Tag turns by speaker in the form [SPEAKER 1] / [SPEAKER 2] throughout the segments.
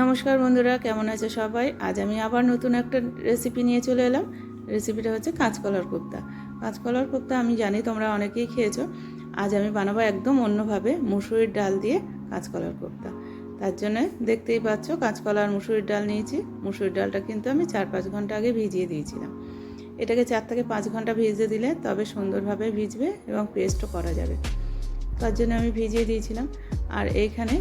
[SPEAKER 1] নমস্কার বন্ধুরা, কেমন আছে সবাই? আজ আমি আবার নতুন একটা রেসিপি নিয়ে চলে এলাম। রেসিপিটা হচ্ছে কাঁচকলার কোপ্তা। কাঁচকলার কোপ্তা আমি জানি তোমরা অনেকেই খেয়েছো। আজ আমি বানাবো একদম অন্যভাবে মুসুরির ডাল দিয়ে কাঁচকলার কোপ্তা। তার জন্য দেখতেই পাচ্ছ, কাঁচকলা আর মুসুরির ডাল নিয়েছি। মুসুরির ডালটা কিন্তু আমি চার পাঁচ ঘণ্টা আগে ভিজিয়ে দিয়েছিলাম। এটাকে চার থেকে পাঁচ ঘণ্টা ভিজিয়ে দিলে তবে সুন্দরভাবে ভিজবে এবং পেস্টও করা যাবে। তার জন্য আমি ভিজিয়ে দিয়েছিলাম। আর এইখানে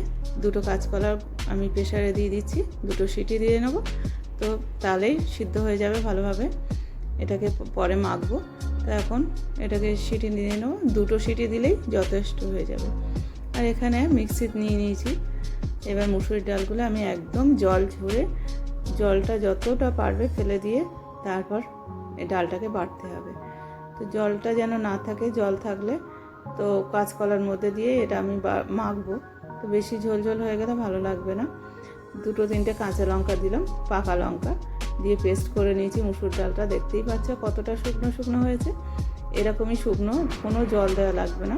[SPEAKER 1] দুটো কাঁচকলা আমি প্রেশারে দিয়ে দিচ্ছি, দুটো সিটি দিয়ে নেব। তো তাহলেই সিদ্ধ হয়ে যাবে ভালোভাবে। এটাকে পরে মাখবো। তো এখন এটাকে সিটি দিয়ে নেব। দুটো সিটি দিলেই যথেষ্ট হয়ে যাবে। আর এখানে মিক্সি নিয়ে নিয়েছি। এবার মুসুরির ডালগুলো আমি একদম জল ঝরে, জলটা যতটা পারবে ফেলে দিয়ে তারপর ডালটাকে বাটতে হবে। তো জলটা যেন না থাকে, জল থাকলে তো কাঁচকলার মধ্যে দিয়ে এটা আমি মাখবো। তো বেশি ঝোল ঝোল হয়ে গেলে ভালো লাগবে না। দুটো তিনটে কাঁচা লঙ্কা দিলাম, পাকা লঙ্কা দিয়ে পেস্ট করে নিয়েছি মুসুর ডালটা। দেখতেই পাচ্ছ কতটা শুকনো শুকনো হয়েছে। এরকমই শুকনো, কোনো জল দেওয়া লাগবে না।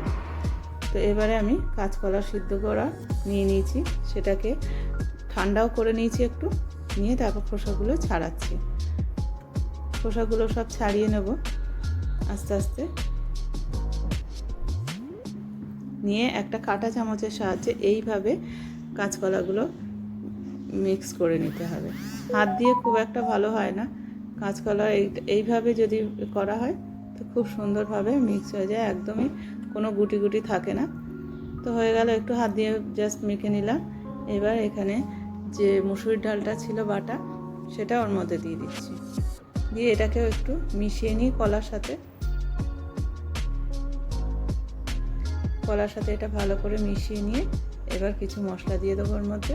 [SPEAKER 1] তো এবারে আমি কাঁচকলা সিদ্ধ করা নিয়ে নিয়েছি, সেটাকে ঠান্ডাও করে নিয়েছি একটু, নিয়ে তারপর খোসাগুলো ছাড়াচ্ছি। খোসাগুলো সব ছাড়িয়ে নেব, আস্তে আস্তে। নিয়ে একটা কাঁটা চামচের সাহায্যে এইভাবে কাঁচকলাগুলো মিক্স করে নিতে হবে। হাত দিয়ে খুব একটা ভালো হয় না। কাঁচকলা এই, এইভাবে যদি করা হয়, তো খুব সুন্দরভাবে মিক্স হয়ে যায়, একদমই কোনো গুটি গুটি থাকে না। তো হয়ে গেল, একটু হাত দিয়ে জাস্ট মেখে নিলাম। এবার এখানে যে মুসুরির ডালটা ছিল বাটা, সেটা ওর মধ্যে দিয়ে দিচ্ছি। দিয়ে এটাকেও একটু মিশিয়ে নিই কলার সাথে। কলার সাথে এটা ভালো করে মিশিয়ে নিয়ে এবার কিছু মশলা দিয়ে দেবো ওর মধ্যে।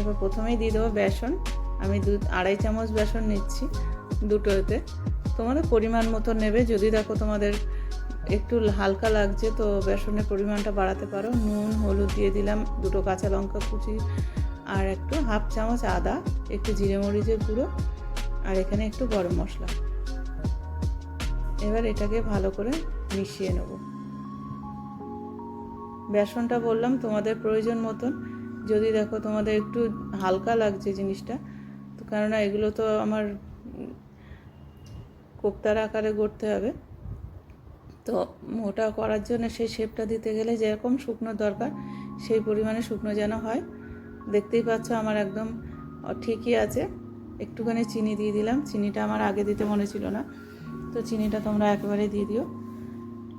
[SPEAKER 1] এবার প্রথমেই দিয়ে দেবো বেসন। আমি দু, আড়াই চামচ বেসন নিচ্ছি দুটোতে। তোমাদের পরিমাণ মতো নেবে। যদি দেখো তোমাদের একটু হালকা লাগছে, তো বেসনের পরিমাণটা বাড়াতে পারো। নুন, হলুদ দিয়ে দিলাম দুটো কাঁচা লঙ্কা কুচি আর একটু হাফ চামচ আদা, একটু জিরে মরিচের গুঁড়ো আর এখানে একটু গরম মশলা। এবার এটাকে ভালো করে মিশিয়ে নেব। বেসনটা বললাম, তোমাদের প্রয়োজন মতন। যদি দেখো তোমাদের একটু হালকা লাগছে জিনিসটা, তো কেননা এগুলো তো আমার কোপ্তার আকারে গড়তে হবে। তো ওটা করার জন্য সেই শেপটা দিতে গেলে যেরকম শুকনো দরকার, সেই পরিমাণে শুকনো যেন হয়। দেখতেই পাচ্ছ আমার একদম ঠিকই আছে। একটুখানি চিনি দিয়ে দিলাম। চিনিটা আমার আগে দিতে মনে ছিল না। তো চিনিটা তোমরা একেবারে দিয়ে দিও।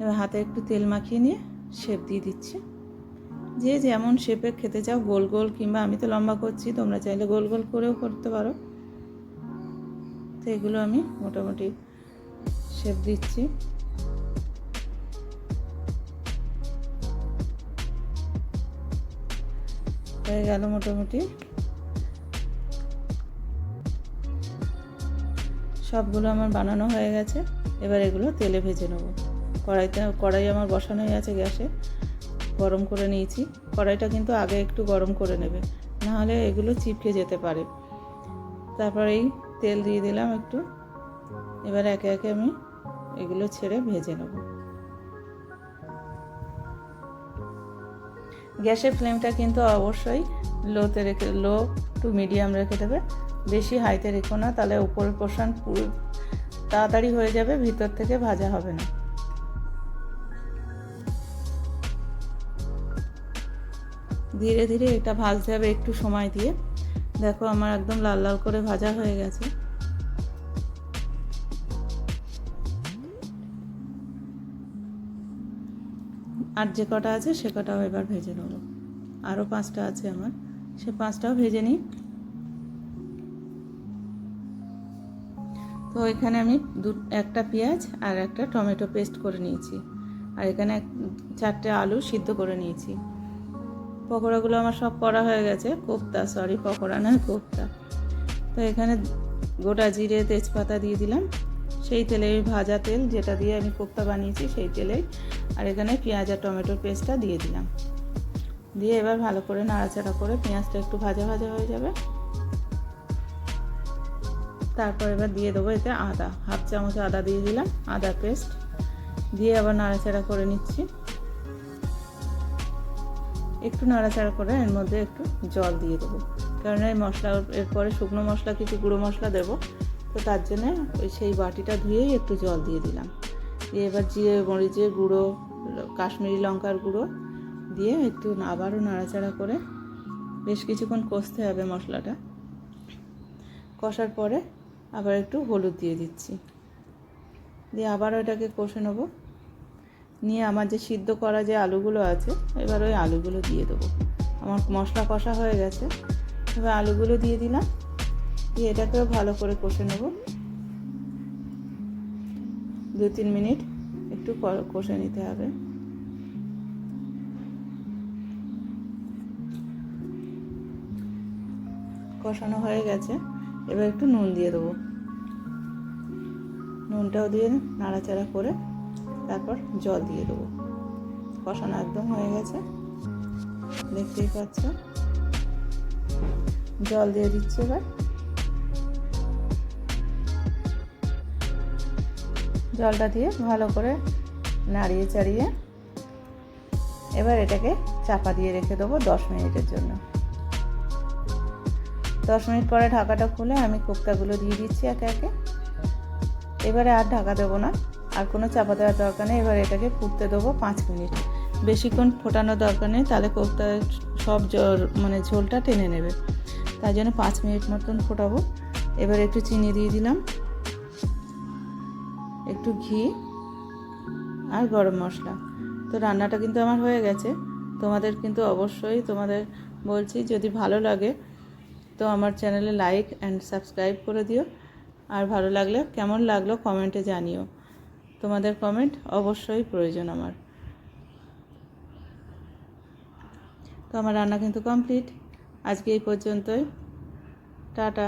[SPEAKER 1] এবার হাতে একটু তেল মাখিয়ে নিয়ে শেপ দিয়ে দিচ্ছি। যে যেমন শেপে খেতে চাও গোল গোল কিংবা আমি তো লম্বা করছি, তোমরা চাইলে গোল গোল করেও করতে পারো। তো এগুলো আমি মোটামুটি শেপ দিচ্ছি। হয়ে গেল মোটামুটি। সবগুলো আমার বানানো হয়ে গেছে। এবার এগুলো তেলে ভেজে নেব। কড়াইতে, কড়াই আমার বসানোই আছে গ্যাসে। গরম করে নিয়েছি। কড়াইটা কিন্তু আগে একটু গরম করে নেবে। নাহলে এগুলো চিপকে যেতে পারে। তারপর এই তেল দিয়ে দিলাম একটু। এবার একে একে আমি এগুলো ছেড়ে ভেজে নেব। গ্যাসের ফ্লেমটা কিন্তু অবশ্যই লোতে রেখে, লো টু মিডিয়াম রেখে দেবে। বেশি হাইতে রেখো না, তাহলে উপরের পোর্শন পুরো তাড়াতাড়ি হয়ে যাবে, ভিতর থেকে ভাজা হবে না। ধীরে ধীরে এটা ভাজতে হবে একটু সময় দিয়ে। দেখো আমার একদম লাল লাল করে ভাজা হয়ে গেছে। আর যে কটা আছে সে কটাও এবার ভেজে নেব। আরও পাঁচটা আছে আমার। সে পাঁচটাও ভেজে নিই। তো এখানে আমি দু, একটা পেঁয়াজ আর একটা টমেটো পেস্ট করে নিয়েছি। আর এখানে চারটে আলু সিদ্ধ করে নিয়েছি। পকোড়াগুলো আমার সব করা হয়ে গেছে। কোপ্তা সরি পকোড়া নয়, কোপ্তা। তো এখানে গোটা জিরে তেজপাতা দিয়ে দিলাম। সেই তেলে ভাজা তেল যেটা দিয়ে আমি কোপ্তা বানিয়েছি, সেই তেলেই আর এখানে পেঁয়াজ আর টমেটোর পেস্টটা দিয়ে দিলাম। দিয়ে এবার ভালো করে নাড়াচাড়া করে পেঁয়াজটা একটু ভাজা ভাজা হয়ে যাবে। তারপর এবার দিয়ে দেবো এতে আদা। হাফ চামচ আদা দিয়ে দিলাম, আদা পেস্ট। দিয়ে আবার নাড়াচাড়া করে নিচ্ছি। একটু নাড়াচাড়া করে এর মধ্যে একটু জল দিয়ে দেবো। কারণ এই মশলা, এরপরে শুকনো মশলা, কিছু গুঁড়ো মশলা দেবো। তো তার জন্যে ওই সেই বাটিটা ধুয়েই একটু জল দিয়ে দিলাম। দিয়ে এবার জিরে মরিচের গুঁড়ো, কাশ্মীরি লঙ্কার গুঁড়ো দিয়ে একটু আবারও নাড়াচাড়া করে বেশ কিছুক্ষণ কষতে হবে মশলাটা। কষার পরে আবার একটু হলুদ দিয়ে দিচ্ছি। দিয়ে আবার এটাকে কষে নেব। নিয়ে আমার যে সিদ্ধ করা যে আলুগুলো আছে, এবার ওই আলুগুলো দিয়ে দেবো। আমার মশলা কষা হয়ে গেছে। এবার আলুগুলো দিয়ে দিলাম। দিয়ে এটাকেও ভালো করে কষে নেব। দু তিন মিনিট একটু কষে নিতে হবে। কষানো হয়ে গেছে। এবার একটু নুন দিয়ে দেবো। নুনটাও দিয়ে নাড়াচাড়া করে তারপর জল দিয়ে দেবো। কষানো একদম হয়ে গেছে। দেখতেই পাচ্ছ? জল দিয়ে দিচ্ছি এবার। জলটা দিয়ে ভালো করে নাড়িয়ে চাড়িয়ে এবার এটাকে চাপা দিয়ে রেখে দেবো দশ মিনিটের জন্য। দশ মিনিট পরে ঢাকাটা খুলে আমি কোপ্তাগুলো দিয়ে দিচ্ছি একে একে। এবারে আর ঢাকা দেবো না। আর কোনো চাপা দেওয়ার দরকার নেই। এবার এটাকে ফুটতে দেবো পাঁচ মিনিট। বেশিক্ষণ ফোটানোর দরকার নেই। তাহলে কোপ্তা সব মানে ঝোলটা টেনে নেবে। তাই জন্য পাঁচ মিনিট মতন ফোটাবো। এবার একটু চিনি দিয়ে দিলাম। একটু ঘি আর গরম মশলা। তো রান্নাটা কিন্তু আমার হয়ে গেছে। তোমাদের কিন্তু অবশ্যই, তোমাদের বলছি যদি ভালো লাগে, তো আমার চ্যানেলে লাইক অ্যান্ড সাবস্ক্রাইব করে দিও। আর ভালো লাগলে, কেমন লাগল কমেন্টে জানিও। তোমাদের কমেন্ট অবশ্যই প্রয়োজন আমার। তো আমার রান্না কিন্তু কমপ্লিট আজকে এই পর্যন্তই। টাটা।